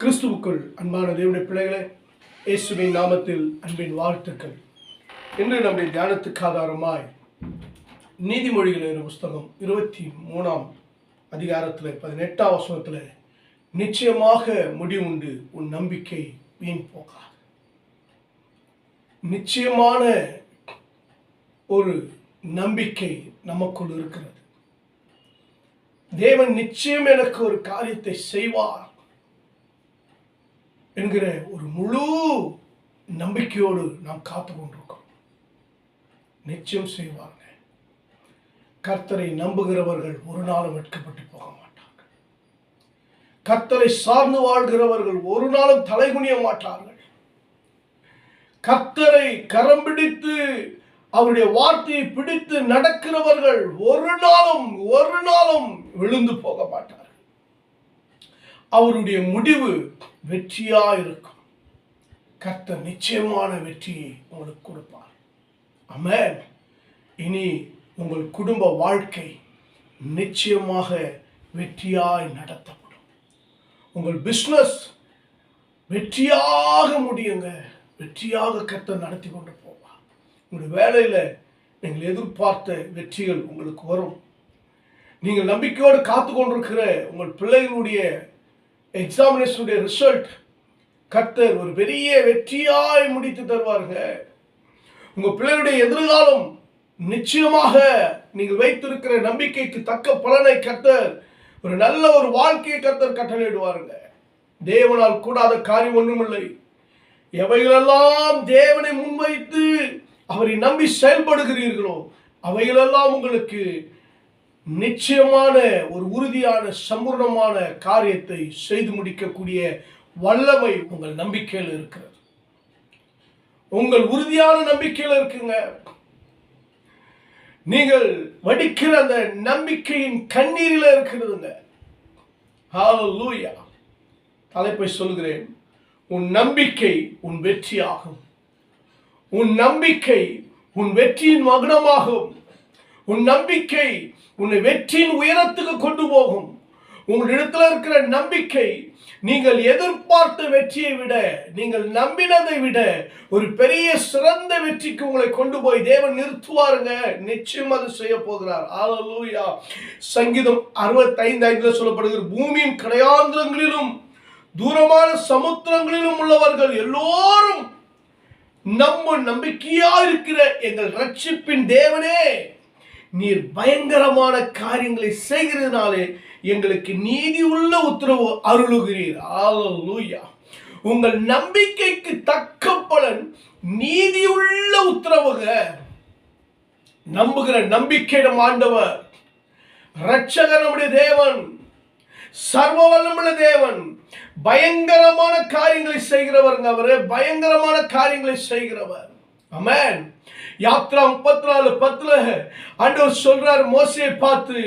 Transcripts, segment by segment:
கிறிஸ்துவுக்குள் அன்பான தேவனுடைய பிள்ளைகளே இயேசுவின் நாமத்தில் அன்பின் வாழ்த்துக்கள். இன்று நம்முடைய தியானத்துக்கு ஆதாரமாய் நீதிமொழிகள் என்ற புஸ்தகம் இருபத்தி மூணாம் அதிகாரத்தில் பதினெட்டாம் வசனத்தில் நிச்சயமாக முடிவுண்டு உன் நம்பிக்கை வீண் போகாது. நிச்சயமான ஒரு நம்பிக்கை நமக்குள் இருக்கிறது. தேவன் நிச்சயம் எனக்கு ஒரு காரியத்தை செய்வார். என்கிற ஒரு முழு நம்பிக்கையோடு நாம் காத்து கொண்டிருக்கோம் நிச்சயம் செய்வாங்க. கர்த்தரை நம்புகிறவர்கள் ஒரு நாளும் வெட்கப்பட்டு போக மாட்டார்கள். கர்த்தரை சார்ந்து வாழ்கிறவர்கள் ஒரு நாளும் தலைகுனிய மாட்டார்கள். கர்த்தரை கரம் பிடித்து அவருடைய வார்த்தையை பிடித்து நடக்கிறவர்கள் ஒரு நாளும் ஒரு நாளும் விழுந்து போக மாட்டார்கள். அவருடைய முடிவு வெற்றியாக இருக்கும் கர்த்தர் நிச்சயமான வெற்றியை உங்களுக்கு கொடுப்பார். அமேன் இனி உங்கள் குடும்ப வாழ்க்கை நிச்சயமாக வெற்றியாய் நடத்தப்படும். உங்கள் பிஸ்னஸ் வெற்றியாக முடியுங்க. வெற்றியாக கர்த்தர் நடத்தி கொண்டு போவார். உங்களுடைய வேலையில் நீங்கள் எதிர்பார்த்த வெற்றிகள் உங்களுக்கு வரும். நீங்கள் நம்பிக்கையோடு காத்து கொண்டிருக்கிற உங்கள் பிள்ளைகளுடைய எக்ஸாமினேஷனுடைய ரிசல்ட் கர்த்தர் ஒரு பெரிய வெற்றியாய் முடித்து தருவாருங்க. உங்கள் பிள்ளையுடைய எதிர்காலம் நிச்சயமாக நீங்கள் வைத்திருக்கிற நம்பிக்கைக்கு தக்க பலனை கர்த்தர் ஒரு நல்ல ஒரு வாழ்க்கையை கர்த்தர் கட்டளையிடுவாருங்க. தேவனால் கூடாத காரியம் ஒன்றுமில்லை. எவைகளெல்லாம் தேவனை முன்வைத்து அவரை நம்பி செயல்படுகிறீர்களோ அவைகளெல்லாம் உங்களுக்கு நிச்சயமான ஒரு உறுதியான சம்பூர்ணமான காரியத்தை செய்து முடிக்கக்கூடிய வல்லமை உங்கள் நம்பிக்கையில் இருக்கிறது. உங்கள் உறுதியான நம்பிக்கையில் இருக்குங்க. நீங்கள் வடிக்கிற அந்த நம்பிக்கையின் கண்ணீரில் இருக்கிறதுங்க. ஹalleluya தலைப்பை சொல்கிறேன் உன் நம்பிக்கை உன் வெற்றியாகும். உன் நம்பிக்கை உன் வெற்றியின் மகனமாகும் உன் நம்பிக்கை உன்னை வெற்றியின் உயரத்துக்கு கொண்டு போகும். உங்களிடத்தில் இருக்கிற நம்பிக்கை நீங்கள் எதிர்பார்த்த வெற்றியை விட நீங்கள் நம்பினதை விட ஒரு பெரிய சிறந்த வெற்றிக்கு உங்களை கொண்டு போய் தேவன் நிறுத்துவாருங்க. நிச்சயம் அது செய்ய போகிறார். ஆலலூயா சங்கீதம் அறுபத்தைந்து ஐந்துல சொல்லப்படுகிறது பூமியின் கடையாந்திரங்களிலும் தூரமான சமுத்திரங்களிலும் உள்ளவர்கள் எல்லோரும் நம்ம நம்பிக்கையா இருக்கிற எங்கள் ரட்சிப்பின் தேவனே. நீர் பயங்கரமான காரியங்களை செய்கிறதுனாலே எங்களுக்கு நீதி உள்ள உத்தரவு அருளுகிறீர். ஆலூயா உங்கள் நம்பிக்கைக்கு தக்க பலன் நீதியுள்ள உத்தரவுக. நம்புகிற நம்பிக்கையிடம் ஆண்டவர் ரட்சகர் நம்முடைய தேவன் சர்வ வல்லமுள்ள தேவன் பயங்கரமான காரியங்களை செய்கிறவருங்க அவரு பயங்கரமான காரியங்களை செய்கிறவர். அமேன் யாத்ரா முப்பத்தி நாலு பத்துல ஆண்டவர் சொல்றார் மோசையை பார்த்து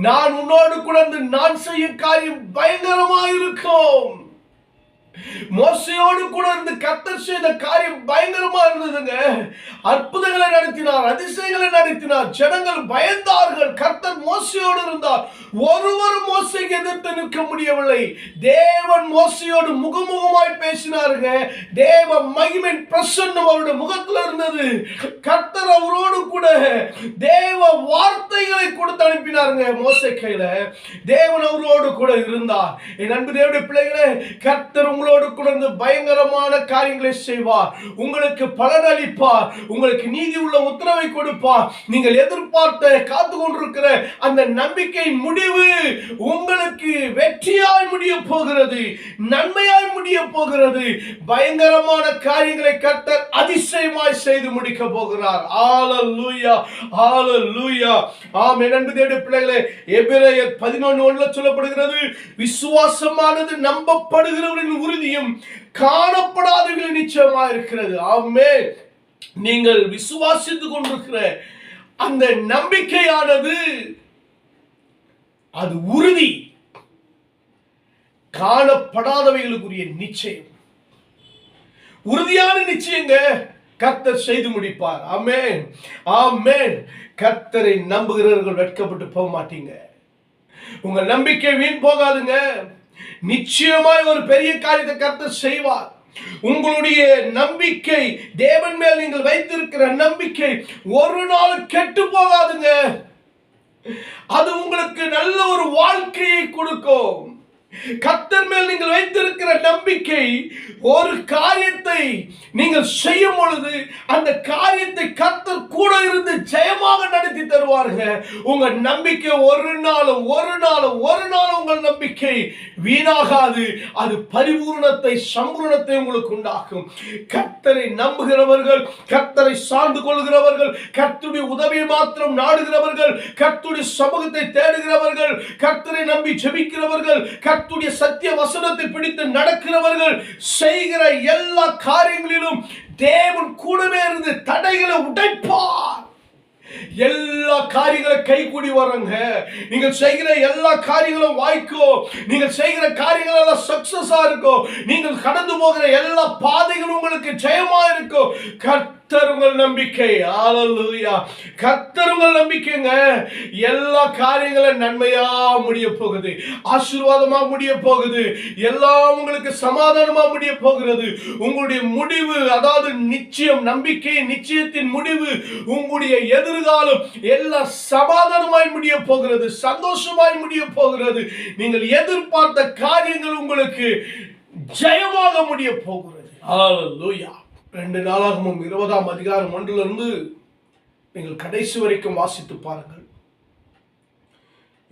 நான் உன்னோடு குழந்து நான் செய்ய காரியம் பயங்கரமா இருக்கும் மோசையோடு கூட இருந்து கத்தர் செய்த காரியம் பயங்கரமா இருந்ததுங்க. அற்புதங்களை நடத்தினார் அதிசயங்களை நடத்தினார் ஜனங்கள் பயந்தார்கள். கர்த்தர் மோசையோடு இருந்தார். ஒருவர் மோசைக்கு எதிர்த்து நிற்க முடியவில்லை. தேவன் மோசையோடு முகமுகமாய் பேசினாருங்க. தேவ மகிமின் பிரசன்னம் அவருடைய முகத்துல இருந்தது. கத்தர் அவரோடு கூட தேவ வார்த்தைகளை கொடுத்து அனுப்பினாருங்க மோசை கையில. தேவன் அவரோடு கூட இருந்தார். என் அன்பு தேவனுடைய பிள்ளைகளே கர்த்தர் உங்களோடு கூட பயங்கரமான காரியங்களை செய்வார். உங்களுக்கு பலன் அளிப்பார் உங்களுக்கு நீதி உள்ள உத்தரவை கொடுப்பார். நீங்கள் எதிர்பார்த்த காத்து கொண்டிருக்கிற அந்த நம்பிக்கையின் முடிவு உங்களுக்கு வெற்றியாய் முடிய போகிறது நன்மையாய் முடிய போகிறது. பயங்கரமான காரியங்களை கர்த்தர் அதிசயமாய் செய்து முடிக்க போகிறார். ஆலலூயா ஆலலூயா ஆம் என் அன்பு தேவனுடைய பிள்ளைகளே எபிரேயர் பதினொன்று ஒன்றில் சொல்லப்படுகிறது விசுவாசமானது நம்பப்படுகிறவரின் உறுதியும் காணப்படாதவர்கள் நிச்சயமா இருக்கிறது. ஆமே நீங்கள் விசுவாசித்துக் கொண்டிருக்கிற அந்த நம்பிக்கையானது அது உறுதி. காணப்படாதவைகளுக்குரிய நிச்சயம். உறுதியான நிச்சயங்க கர்த்தர் செய்து முடிப்பார். ஆமென். ஆமென். கர்த்தரை நம்புகிறவர்கள் வெட்கப்பட்டு போக மாட்டீங்க. உங்க நம்பிக்கை வீண் போகாதுங்க. நிச்சயமாய் ஒரு பெரிய காரியத்தை கர்த்தர் செய்வார். உங்களுடைய நம்பிக்கை தேவன் மேல் நீங்கள் வைத்திருக்கிற நம்பிக்கை ஒரு நாள் கெட்டு போகாதுங்க. அது உங்களுக்கு நல்ல ஒரு வாழ்க்கையை கொடுக்கும். கத்தர் மேல் நீங்கள் வைத்திருக்கிற நம்பிக்கை ஒரு காரியத்தை நீங்கள் செய்யும் பொழுது அந்த காரியத்தை கத்தர் கூட இருந்து ஜெயமாக நடத்தி தருவாருங்க. உங்க நம்பிக்கை ஒரு நாளும் ஒரு நாளும் ஒரு நாளும் உங்கள் நம்பிக்கை வீணாகாது. அது பரிபூர்ணத்தை சம்பூர்ணத்தை உங்களுக்கு உண்டாக்கும். கத்தரை நம்புகிறவர்கள் கத்தரை சார்ந்து கொள்கிறவர்கள் கத்துடைய உதவியை மாத்திரம் நாடுகிறவர்கள் கத்துடைய சமூகத்தை தேடுகிறவர்கள் கர்த்தரை நம்பி ஜெபிக்கிறவர்கள் கர்த்தருடைய சத்திய வசனத்தை பிடித்து நடக்கிறவர்கள் செய்கிற எல்லா காரியங்களிலும் தேவன் கூடவே இருந்து தடைகளை உடைப்பார். எல்லா காரியங்களும் கைகூடி வரங்க. நீங்கள் செய்கிற எல்லா காரியங்களும் வாய்க்கோ. நீங்கள் செய்கிற காரியங்கள் எல்லாம் சக்சஸா இருக்கும் நீங்கள் கடந்து போகிற எல்லா பாதைகளும் உங்களுக்கு ஜெயமா இருக்கும் கத்தருங்கள் உங்கள் நம்பிக்கை. ஆலல்லுயா கத்தருங்கள் உங்கள் நம்பிக்கைங்க. எல்லா காரியங்களும் நன்மையா முடிய போகுது. ஆசீர்வாதமா முடிய போகுது. எல்லாம் உங்களுக்கு சமாதானமா முடிய போகிறது. உங்களுடைய முடிவு அதாவது நிச்சயம் நம்பிக்கை நிச்சயத்தின் முடிவு உங்களுடைய எதிர்காலம் எல்லாம் சமாதானமாய் முடிய போகிறது. சந்தோஷமாய் முடிய போகிறது. நீங்கள் எதிர்பார்த்த காரியங்கள் உங்களுக்கு ஜெயமாக முடிய போகிறது. ஆலல்லுயா ரெண்டு நாளாகமும் இருபதாம் அதிகாரம் ஒன்றிலிருந்து நீங்கள் கடைசி வரைக்கும் வாசித்து பாருங்கள்.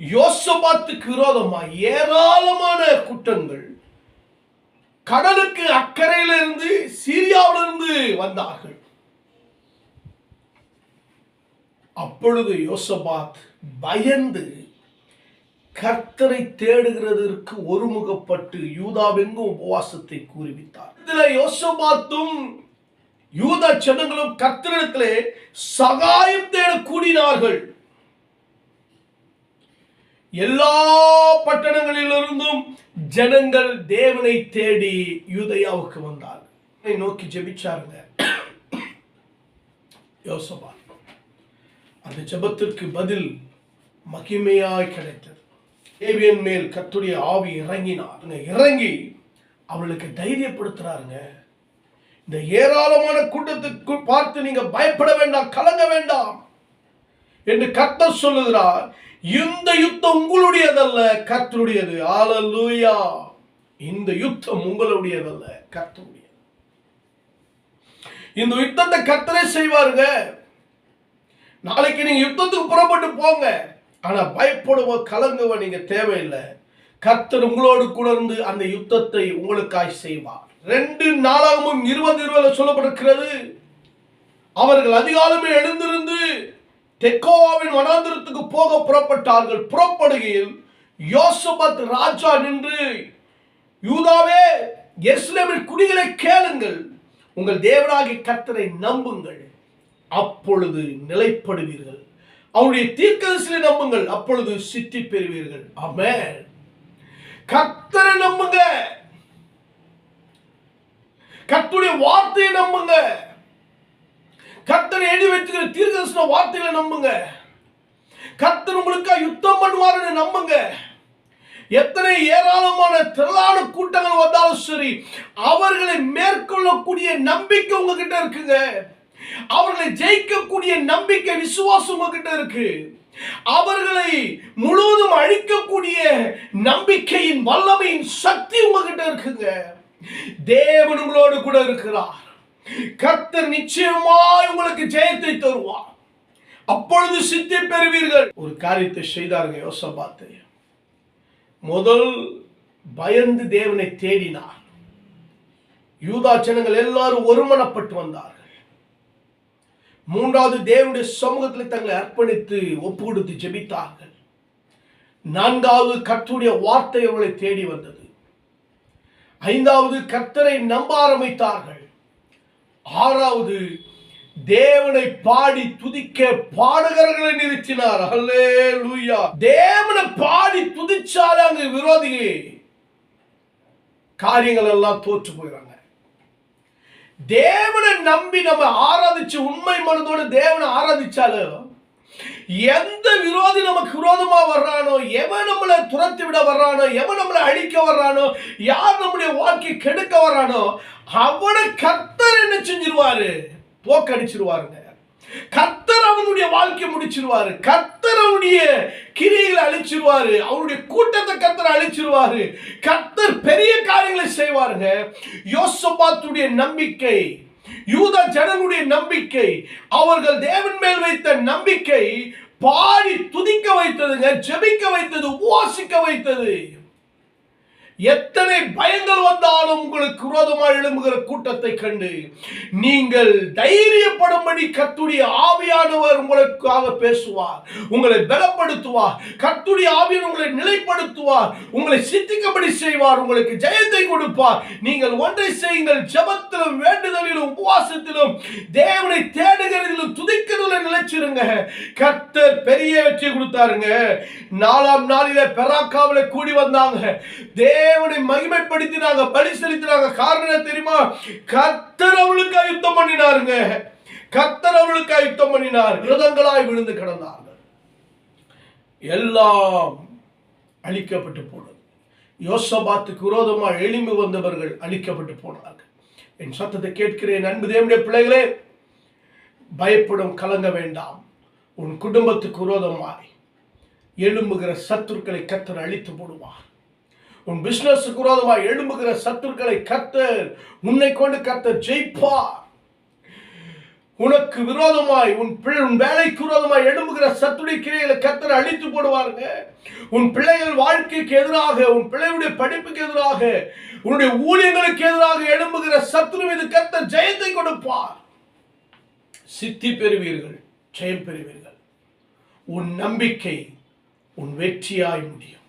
யோசபாத்துக்கு விரோதமாக ஏராளமான குற்றங்கள் கடலுக்கு அக்கறையிலிருந்து சீரியாவிலிருந்து வந்தார்கள். அப்பொழுது யோசபாத் பயந்து கர்த்தரை தேடுகிறதற்கு ஒருமுகப்பட்டு யூதாவெங்கும் உபவாசத்தை கூறிவித்தார் இதுல யோசபாத்தும் யூதா ஜனங்களும் கர்த்தரிடத்திலே சகாயம் தேட கூடினார்கள். எல்லா பட்டணங்களிலிருந்தும் ஜனங்கள் தேவனை தேடி யூதையாவுக்கு வந்தார்கள். நோக்கி ஜெபிச்சாருங்க. யோசபாத் அந்த ஜெபத்திற்கு பதில் மகிமையாய் கிடைத்தது. தேவியன் மேல் கத்துடைய ஆவி இறங்கினார். இறங்கி அவளுக்கு தைரியப்படுத்துறாருங்க. இந்த ஏராளமான கூட்டத்துக்கு பார்த்து நீங்க பயப்பட வேண்டாம் கலங்க வேண்டாம் என்று கர்த்தர் சொல்லுகிறார். இந்த யுத்தம் உங்களுடையதல்ல கர்த்தருடையது. ஆலல்லூயா இந்த யுத்தம் உங்களுடையதல்ல கர்த்தருடையது. இந்த யுத்தத்தை கர்த்தரே செய்வாருங்க. நாளைக்கு நீங்க யுத்தத்துக்கு புறப்பட்டு போங்க. ஆனா பயப்படுவ கலங்குவ நீங்க தேவையில்லை. கர்த்தர் உங்களோடு கூட இருந்து அந்த யுத்தத்தை உங்களுக்காய் செய்வார். ரெண்டு நாளாகவும் இருபது இருபதுல சொல்லப்பட்டிருக்கிறது. அவர்கள் அதிகாலமே எழுந்திருந்து தெக்கோவாவின் வனாந்திரத்துக்கு போக புறப்பட்டார்கள். புறப்படுகையில் யோசபத் ராஜா நின்று யூதாவே எஸ்லேமின் குடிகளை கேளுங்கள். உங்கள் தேவராகி கர்த்தரை நம்புங்கள். அப்பொழுது நிலைப்படுவீர்கள். அவருடைய தீர்க்கதரிசனை நம்புங்கள். அப்பொழுது சித்தி பெறுவீர்கள். ஆமென். கர்த்தரை நம்புங்க. கத்துடைய வார்த்தையை நம்புங்க. கத்தனை எழுதி வச்சுக்கிற தீர்க்கதர்சன வார்த்தைகளை நம்புங்க. கத்தன் உங்களுக்கு யுத்தம் பண்ணுவாருன்னு நம்புங்க. எத்தனை ஏராளமான திரளான கூட்டங்கள் வந்தாலும் சரி அவர்களை மேற்கொள்ளக்கூடிய நம்பிக்கை உங்ககிட்ட இருக்குங்க. அவர்களை ஜெயிக்கக்கூடிய நம்பிக்கை விசுவாசம் உங்ககிட்ட இருக்கு. அவர்களை முழுவதும் அழிக்கக்கூடிய நம்பிக்கையின் வல்லமையின் சக்தி உங்ககிட்ட இருக்குங்க. தேவன் உங்களோடு கூட இருக்கிறார். கர்த்தர் நிச்சயமாய் உங்களுக்கு ஜெயத்தை தருவார். அப்பொழுது சித்தி பெறுவீர்கள். ஒரு காரியத்தை செய்தாருங்க யோசபாத்து. முதல் பயந்து தேவனை தேடினார். யூதா ஜனங்கள் எல்லாரும் ஒருமனப்பட்டு வந்தார்கள். மூன்றாவது தேவனுடைய சமூகத்தில் தங்களை அர்ப்பணித்து ஒப்பு கொடுத்து ஜெபித்தார்கள். நான்காவது கற்றுடைய வார்த்தை அவர்களை தேடி வந்தது. ஐந்தாவது கர்த்தரை நம்ப ஆரம்பித்தார்கள் ஆறாவது தேவனை பாடி துதிக்க பாடகர்களை நிறுத்தினார். அல்லேலூயா தேவனை பாடி துதிச்சாலே அங்கு விரோதியே. காரியங்கள் எல்லாம் தோற்று போயிறாங்க. தேவனை நம்பி நம்ம ஆராதிச்சு உண்மை மனதோடு தேவனை ஆராதிச்சாலும் எந்த விரோதி நமக்கு விரோதமா வர்றானோ எவன் நம்மளை துரத்தி விட வர்றானோ எவன் நம்மளை அழிக்க வர்றானோ யார் நம்முடைய வாழ்க்கை கெடுக்க வர்றானோ அவனை கத்தர் என்ன செஞ்சிருவாரு? போக்கடிச்சிருவாருங்க. கத்தர் அவனுடைய வாழ்க்கை முடிச்சிருவாரு. கத்தர் அவனுடைய கிரிகளை அழிச்சிருவாரு. அவனுடைய கூட்டத்தை கத்தர் அழிச்சிருவாரு. கத்தர் பெரிய காரியங்களை செய்வாருங்க. யோசபாத்துடைய நம்பிக்கை. யூத ஜனங்களுடைய நம்பிக்கை அவர்கள் தேவன் மேல் வைத்த நம்பிக்கை பாடி துதிக்க வைத்ததுங்க ஜெபிக்க வைத்தது உவாசிக்க வைத்தது. எத்தனை பயங்கள் வந்தாலும் உங்களுக்கு விரோதமாக எழும்புகிற கூட்டத்தை கண்டு நீங்கள் தைரியப்படும்படி கத்துடைய ஆவியானவர் உங்களுக்காக பேசுவார். உங்களை பலப்படுத்துவார். கத்துடைய ஆவியன் உங்களை நிலைப்படுத்துவார். உங்களை சித்திக்கபடி செய்வார். உங்களுக்கு ஜெயத்தை கொடுப்பார். நீங்கள் ஒன்றை செய்யுங்கள். ஜெபத்திலும் வேண்டுதலிலும் உபவாசத்திலும் தேவனை தேடுகிறதிலும் துதிக்கிறதுல நிலைச்சிருங்க. கத்தர் பெரிய வெற்றி கொடுத்தாருங்க. நாலாம் நாளில பெராக்காவில கூடி வந்தாங்க. தேவனை மகிமைப்படுத்தினாங்க பலி செலுத்தினாங்க காரணம் தெரியுமா? கத்தர் அவளுக்கு யுத்தம் பண்ணினாருங்க. கத்தர் அவளுக்கு யுத்தம் பண்ணினார். விரதங்களாய் விழுந்து கிடந்தார்கள். எல்லாம் அழிக்கப்பட்டு போனது. யோசபாத்துக்கு விரோதமாக எழும்பி வந்தவர்கள் அழிக்கப்பட்டு போனார்கள். என் சத்தத்தை கேட்கிறேன் அன்பு தேவனுடைய பிள்ளைகளே பயப்படும் கலங்க வேண்டாம். உன் குடும்பத்துக்கு விரோதமாய் எழும்புகிற சத்துருக்களை கத்தர் அழித்து போடுவார். உன் பிசினஸுக்கு விரோதமாக எழும்புகிற சத்துருக்களை கத்தர் உன்னை கொண்டு கத்தர் ஜெயிப்பார். உனக்கு விரோதமாய் உன் பிள்ளை உன் வேலைக்கு விரோதமாய் எழும்புகிற சத்துடைய கிரைகளை கத்தர் அழித்து போடுவாருங்க. உன் பிள்ளைகள் வாழ்க்கைக்கு எதிராக உன் பிள்ளையுடைய படிப்புக்கு எதிராக உன்னுடைய ஊழியங்களுக்கு எதிராக எழும்புகிற சத்துரு மீது கத்தர் ஜெயத்தை கொடுப்பார். சித்தி பெறுவீர்கள் ஜெயம் பெறுவீர்கள். உன் நம்பிக்கை உன் வெற்றியாய் முடியும்.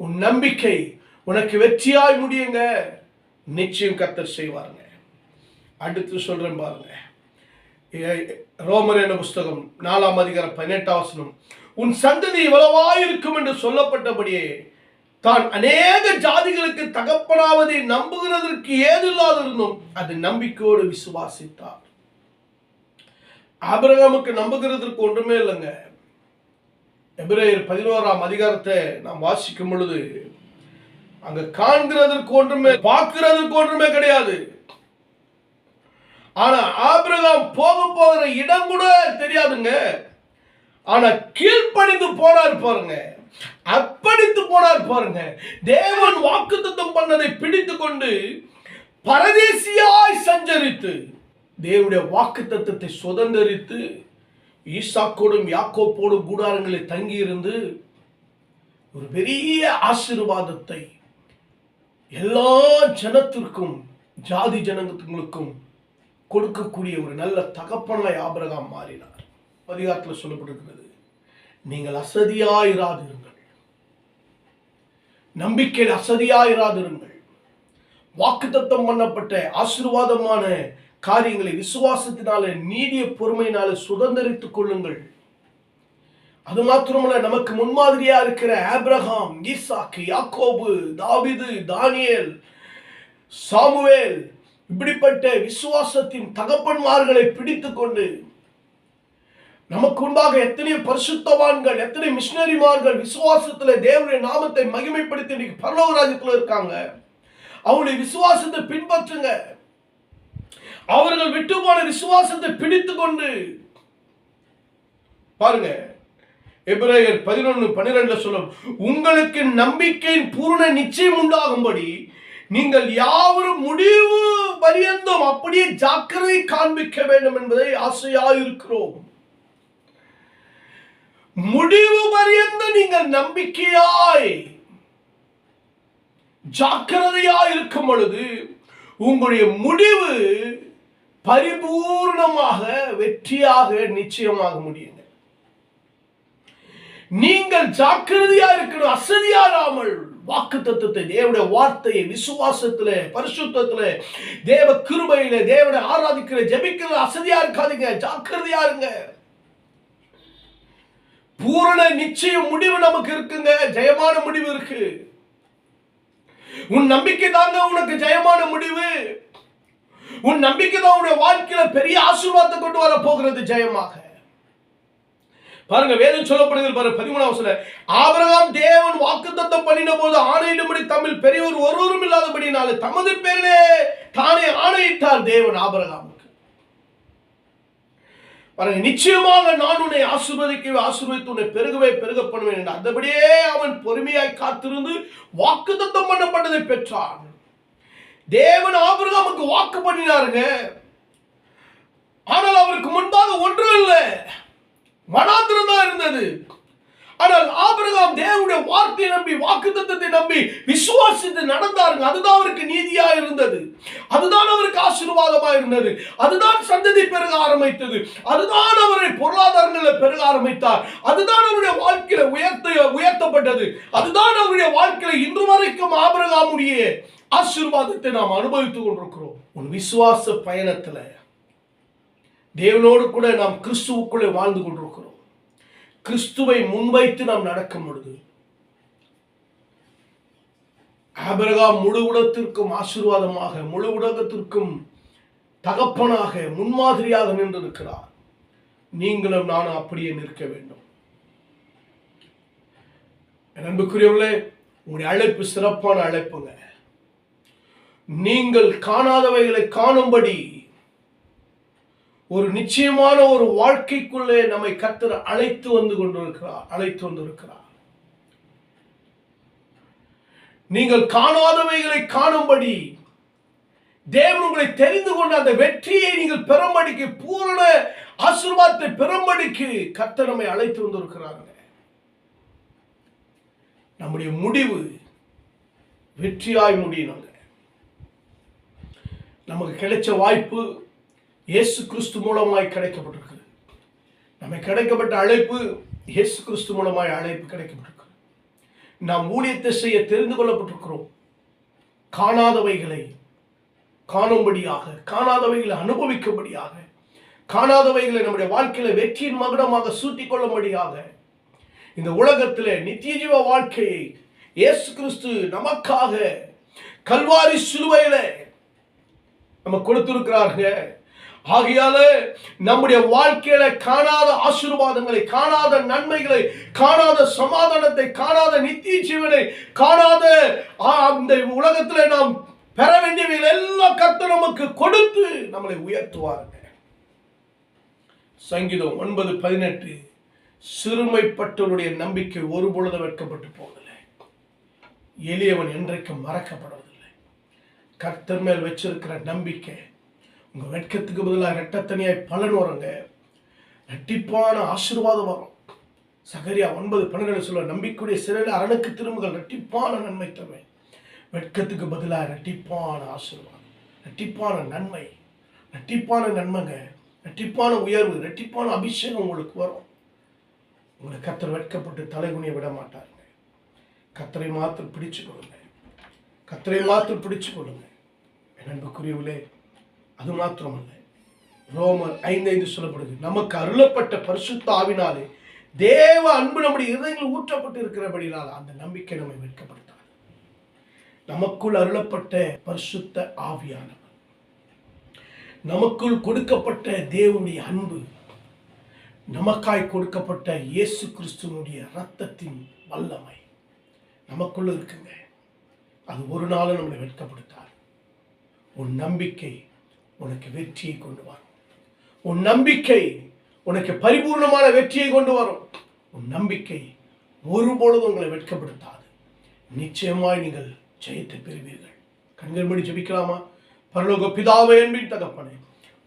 உன் நம்பிக்கை உனக்கு வெற்றியாய் முடியுங்க. நிச்சயம் கத்தர் செய்வாருங்க. அடுத்து சொல்றேன் பாருங்க. ஏ- ரோமர் என்ற புஸ்தகம் நாலாம் அதிகாரம் பதினெட்டாம் வசனம். உன் சந்ததி இவ்வளவாய் இருக்கும் என்று சொல்லப்பட்டபடியே தான் அநேக ஜாதிகளுக்கு தகப்பனாவதை நம்புகிறதற்கு ஏதில்லாதிருந்தும் அது நம்பிக்கையோடு விசுவாசித்தார். ஆபிரகாமுக்கு நம்புகிறதற்கு ஒன்றுமே இல்லைங்க. எபிரேயர் பதினோராம் அதிகாரத்தை நாம் வாசிக்கும் பொழுது அங்க காண்கிறதற்கு ஒன்றுமே பார்க்கிறதற்கு ஒன்றுமே கிடையாது. ஆனா ஆபிரகாம் போக போகிற இடம் கூட தெரியாதுங்க. ஆனா கீழ்ப்படிந்து போனார் பாருங்க. அப்படித்து போனார் பாருங்க. தேவன் வாக்குத்தத்தம் பண்ணதை பிடித்து கொண்டு பரதேசியாய் சஞ்சரித்து தேவனுடைய வாக்கு தத்துவத்தை சுதந்திரித்து ஈசாக்கோடும் யாக்கோப்போடும் கூடாரங்களில் தங்கியிருந்து ஒரு பெரிய ஆசீர்வாதத்தை எல்லா ஜனத்திற்கும் ஜாதி ஜனங்களுக்கும் கொடுக்கக்கூடிய ஒரு நல்ல தகப்பனாய் ஆபிரகாம் மாறினார். அதிகாரத்தில் சொல்லப்பட்டிருக்கிறது நீங்கள் அசதியாயிராதிருங்கள். நம்பிக்கையில் அசதியாயிராதிருங்கள். வாக்குத்தத்தம் பண்ணப்பட்ட ஆசீர்வாதமான காரியங்களை விசுவாசத்தினால நீடிய பொறுமையினால சுதந்திரித்துக் கொள்ளுங்கள். அது மாத்திரமல்ல நமக்கு முன்மாதிரியா இருக்கிற ஆப்ரஹாம் ஈசாக்கு யாக்கோபு தாவிது தானியேல் சாமுவேல் இப்படிப்பட்ட விசுவாசத்தின் தகப்பன்மார்களை பிடித்துக் கொண்டு நமக்கு முன்பாக எத்தனை பரிசுத்தவான்கள் எத்தனை மிஷினரிமார்கள் விசுவாசத்துல தேவனுடைய நாமத்தை மகிமைப்படுத்தி இன்னைக்கு பரலோகராஜத்துல இருக்காங்க. அவருடைய விசுவாசத்தை பின்பற்றுங்க. அவர்கள் விட்டு போன விசுவாசத்தை பிடித்து கொண்டு பாருங்க. எபிரேயர் பதினொன்று பன்னிரெண்டு சொல்லும் உங்களுக்கு நம்பிக்கையின் பூரண நிச்சயம் உண்டாகும்படி நீங்கள் யாவரும் முடிவு பரியந்தம் அப்படியே ஜாக்கிரதை காண்பிக்க வேண்டும் என்பதை ஆசையாயிருக்கிறோம். முடிவு பரியந்த நீங்கள் நம்பிக்கையாய் ஜாக்கிரதையாய் இருக்கும் பொழுது உங்களுடைய முடிவு பரிபூர்ணமாக வெற்றியாக நிச்சயமாக முடியுங்க. நீங்கள் ஜாக்கிரதையா இருக்கணும் அசதியாராமல் வாக்கு தத்துவத்தை தேவனுடைய வார்த்தையை விசுவாசத்துல பரிசுத்தில தேவ கிருபையில தேவனை ஆராதிக்கிற ஜெபிக்கிற அசதியா இருக்காதீங்க ஜாக்கிரதையா இருங்க பூரண நிச்சயம் முடிவு நமக்கு இருக்குங்க ஜெயமான முடிவு இருக்கு. உன் நம்பிக்கை தாங்க உனக்கு ஜெயமான முடிவு. உன் நம்பிக்கை தான் உன்னுடைய வாழ்க்கையில பெரிய ஆசீர்வாதத்தை கொண்டு வர போகிறது ஜெயமாக. பாருங்க வேதம் சொல்லப்படுகிறது பாருங்க பதிமூணாவது ஆபரகாம் தேவன் வாக்குத்தத்தம் பண்ணின போது ஆணையிடும்படி தமிழ் பெரியவர் ஒருவரும் இல்லாதபடினால தமது பேரிலே தானே ஆணையிட்டார் தேவன் ஆபரகாமுக்கு. பாருங்க நிச்சயமாக நான் உன்னை ஆசிர்வதிக்கவே ஆசிர்வதித்து உன்னை பெருகவே பெருக பண்ணுவேன் என்று அந்தபடியே அவன் பொறுமையாய் காத்திருந்து வாக்குத்தத்தம் பண்ணப்பட்டதை பெற்றான். தேவன் ஆபரகாமுக்கு வாக்கு பண்ணினாருங்க. ஆனால் அவருக்கு முன்பாக ஒன்றும் இல்லை வனாந்திரம் தான் இருந்தது. ஆனால் ஆபிரகாம் தேவனுடைய வார்த்தையை நம்பி வாக்குத்தத்தை நம்பி விசுவாசித்து நடந்தாருங்க அதுதான் அவருக்கு நீதியா இருந்தது. அதுதான் அவருக்கு ஆசீர்வாதமா இருந்தது. அதுதான் சந்ததி பெருக ஆரம்பித்தது. அதுதான் அவரை பொருளாதாரங்களில் பெருக ஆரம்பித்தார். அதுதான் அவருடைய வாழ்க்கையில உயர்த்த உயர்த்தப்பட்டது. அதுதான் அவருடைய வாழ்க்கையில இன்று வரைக்கும் ஆபிரகாமுடைய ஆசீர்வாதத்தை நாம் அனுபவித்துக் கொண்டிருக்கிறோம். உன் விசுவாச பயணத்துல தேவனோடு கூட நாம் கிறிஸ்துவுக்குள்ளே வாழ்ந்து கொண்டிருக்கிறோம். கிறிஸ்துவை முன்வைத்து நாம் நடக்கும் பொழுது ஆபரகா முழு உலகத்திற்கும் ஆசீர்வாதமாக முழு உலகத்திற்கும் தகப்பனாக முன்மாதிரியாக நின்றிருக்கிறார். நீங்களும் நானும் அப்படியே நிற்க வேண்டும். என் அன்புக்குரியவர்களே உங்களுடைய அழைப்பு சிறப்பான அழைப்புங்க. நீங்கள் காணாதவைகளை காணும்படி ஒரு நிச்சயமான ஒரு வாழ்க்கைக்குள்ளே நம்மை கத்தர் அழைத்து வந்து கொண்டிருக்கிறார் அழைத்து வந்திருக்கிறார். நீங்கள் காணாதவைகளை காணும்படி தேவன் உங்களை தெரிந்து கொண்டு அந்த வெற்றியை நீங்கள் பெறும்படிக்கு பூரண ஆசீர்வாதத்தை பெறும்படிக்கு கத்தர் நம்மை அழைத்து வந்திருக்கிறாங்க நம்முடைய முடிவு வெற்றியாய் முடியணுங்க. நமக்கு கிடைச்ச வாய்ப்பு இயேசு கிறிஸ்து மூலமாய் கிடைக்கப்பட்டிருக்கிறது. நம்ம கிடைக்கப்பட்ட அழைப்பு இயேசு கிறிஸ்து மூலமாய் அழைப்பு கிடைக்கப்பட்டிருக்கிறது. நாம் ஊழியத்தை செய்ய தெரிந்து கொள்ளப்பட்டிருக்கிறோம். காணாதவைகளை காணும்படியாக காணாதவைகளை அனுபவிக்கும்படியாக காணாதவைகளை நம்முடைய வாழ்க்கையில வெற்றியின் மகுடமாக சூட்டிக் கொள்ளும்படியாக இந்த உலகத்தில் நித்திய ஜீவ வாழ்க்கையை இயேசு கிறிஸ்து நமக்காக கல்வாரி சிலுவையில நம்ம கொடுத்திருக்கிறார்கள் ஆகையாலே நம்முடைய வாழ்க்கையில காணாத ஆசீர்வாதங்களை காணாத நன்மைகளை காணாத சமாதானத்தை காணாத நித்திய ஜீவனை காணாத ஆ, அந்த உலகத்துல நாம் பெற வேண்டியவைகள் எல்லாம் கர்த்தர் நமக்கு கொடுத்து நம்மளை உயர்த்துவாருங்க. சங்கீதம் ஒன்பது பதினெட்டு சிறுமைப்பட்டவருடைய நம்பிக்கை ஒரு பொழுது வெட்கப்பட்டு போவதில்லை. எளியவன் என்றைக்கும் மறக்கப்படுவதில்லை. கர்த்தர் மேல் வச்சிருக்கிற நம்பிக்கை உங்கள் வெட்கத்துக்கு பதிலாக ரெட்டத்தனியாய் பலன் வருங்க. ரெட்டிப்பான ஆசீர்வாதம் வரும். சகரியா ஒன்பது பன்னெண்டு சொல்ல நம்பிக்கையுடைய சிறையில் அரணுக்கு திரும்புகள் ரெட்டிப்பான நன்மை தருவேன் வெட்கத்துக்கு பதிலாக ரெட்டிப்பான ஆசீர்வாதம். ரெட்டிப்பான நன்மை. ரெட்டிப்பான நன்மைங்க. ரெட்டிப்பான உயர்வு ரெட்டிப்பான அபிஷேகம் உங்களுக்கு வரும். உங்களை கத்தர் வெட்கப்பட்டு தலைகுனிய விட மாட்டாருங்க. கத்தரை மாத்திரம் பிடிச்சு கொடுங்க கத்தரை மாத்திரம் பிடிச்சு கொடுங்க என் அது மாத்திரமல்ல. ரோமர் ஐந்து ஐந்து சொல்லப்படுது நமக்கு அருளப்பட்ட பரிசுத்த ஆவினாலே தேவ அன்பு நம்முடைய இதயங்கள் ஊற்றப்பட்டு இருக்கிறபடினால் அந்த நம்பிக்கை நம்மை வெட்கப்படுத்தாது. நமக்குள் அருளப்பட்ட பரிசுத்த ஆவியானவர். நமக்குள் கொடுக்கப்பட்ட தேவனுடைய அன்பு நமக்காய் கொடுக்கப்பட்ட இயேசு கிறிஸ்துவனுடைய ரத்தத்தின் வல்லமை நமக்குள்ள இருக்குங்க. அது ஒரு நாளும் நம்மளை வெட்கப்படுத்தார் உன் நம்பிக்கை உனக்கு வெற்றியை கொண்டு வரும் உன் நம்பிக்கை உனக்கு பரிபூர்ணமான வெற்றியை கொண்டு வரும். உன் நம்பிக்கை ஒருபொழுது உங்களை வெட்கப்படுத்தாது. நிச்சயமாய் நீங்கள் ஜெயத்தை பெறுவீர்கள். கண்கள் மணி ஜெபிக்கலாமா? பரலோக பிதாவே என்பின் தகப்பனே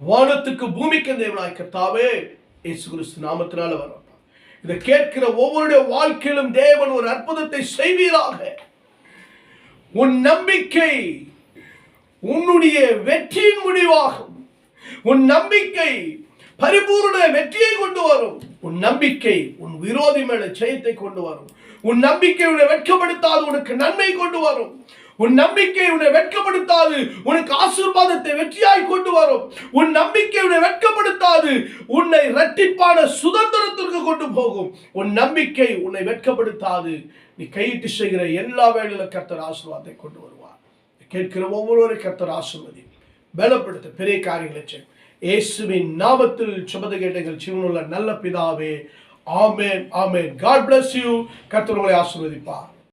வானத்துக்கு பூமிக்கு தேவனாய் கர்த்தாவே இயேசு கிறிஸ்து நாமத்தினால வரும் இதை கேட்கிற ஒவ்வொருடைய வாழ்க்கையிலும் தேவன் ஒரு அற்புதத்தை செய்வீராக. உன் நம்பிக்கை உன்னுடைய வெற்றியின் முடிவாகும். உன் நம்பிக்கை பரிபூர்ண வெற்றியை கொண்டு வரும். உன் நம்பிக்கை உன் விரோதி மேல ஜெயத்தை கொண்டு வரும். உன் நம்பிக்கை உன்னை வெட்கப்படுத்தாது உனக்கு நன்மை கொண்டு வரும். உன் நம்பிக்கை உன்னை வெட்கப்படுத்தாது உனக்கு ஆசீர்வாதத்தை வெற்றியாய் கொண்டு வரும். உன் நம்பிக்கை உன்னை வெட்கப்படுத்தாது உன்னை இரட்டிப்பான சுதந்திரத்திற்கு கொண்டு போகும். உன் நம்பிக்கை உன்னை வெட்கப்படுத்தாது. நீ கையிட்டு செய்கிற எல்லா வேலையில கர்த்தர் ஆசீர்வாதத்தை கொண்டு வருவார். கேட்கிற ஒவ்வொரு கர்த்தர் ஆசீர்வதி பலப்படுத்த பெரிய காரியங்களை செய்யும் இயேசுவின் நாமத்தில் சுபத கேட்டங்கள் சிவனுள்ள நல்ல பிதாவே ஆமேன் ஆமேன். காட் பிளஸ் யூ கர்த்தர் உங்களை ஆசிர்வதிப்பார்.